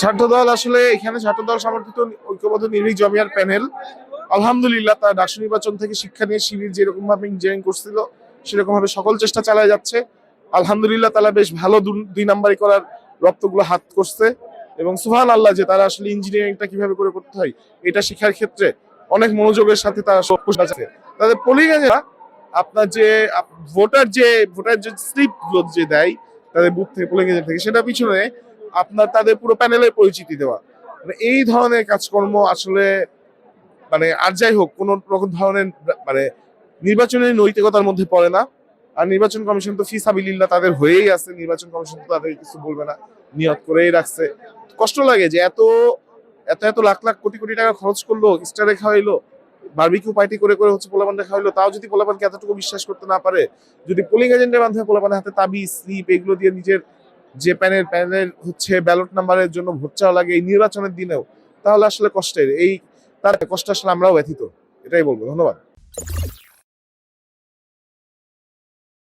ছাত্রদল আসলে এখানে ছাত্রদল সমর্থিত ঐক্যবদ্ধ নির্ভীক জমিয়ার প্যানেল। আলহামদুলিল্লাহ, তার ডাকসু নির্বাচন থেকে শিক্ষা নিয়ে শিবির যেরকম ভাবে ইঞ্জিনিয়ারিং করছিল সেরকম ভাবে সকল চেষ্টা চালায় যাচ্ছে। আলহামদুলিল্লাহ, তারা বেশ ভালো দুই নাম্বারই করার রক্তগুলো হাত করছে। এবং সুহান আল্লাহ যে তারা আসলে ইঞ্জিনিয়ারিংটা কীভাবে করে করতে হয়, এটা শিক্ষার ক্ষেত্রে অনেক মনোযোগের সাথে তারা সব আছে। তাদের পোলিং এজেন্টরা আপনার যে ভোটার যে ভোটার যে স্লিপগুলো যে দেয়, তাদের বুথ থেকে পোলিং এজেন্ট থেকে, সেটা পিছনে আপনার তাদের পুরো প্যানেলের পরিচিতি দেওয়া। মানে এই ধরনের কাজকর্ম আসলে মানে আর যাই হোক, কোন রকম ধরনের মানে নির্বাচনের নৈতিকতার মধ্যে পড়ে না। আর নির্বাচন কমিশন তো ফিসাবিল্লাহ তাদের হয়েই আছে, নির্বাচন কমিশন তো তাদের কিছু বলবে না, নিয়ত করেই রাখছে। কষ্ট লাগে যে এত এত এত লাখ লাখ কোটি কোটি টাকা খরচ করল, স্টারে খাওয়াইলো, বারবিকিউ পার্টি করে করে হচ্ছে পোলাপানটা খাওয়াইলো, তাও যদি পোলাপানকে এতটুকু বিশ্বাস করতে না পারে, যদি পোলিং এজেন্টের মাধ্যমে পোলাপানের হাতে তাবি স্লিপ এগুলো দিয়ে নিজের যে প্যানেল প্যানেল হচ্ছে ব্যালট নাম্বারের জন্য ভোট চাওয়া লাগে এই নির্বাচনের দিনেও, তাহলে আসলে কষ্টের, এই তার কষ্ট আসলে আমরাও ব্যথিত, এটাই বলব, ধন্যবাদ।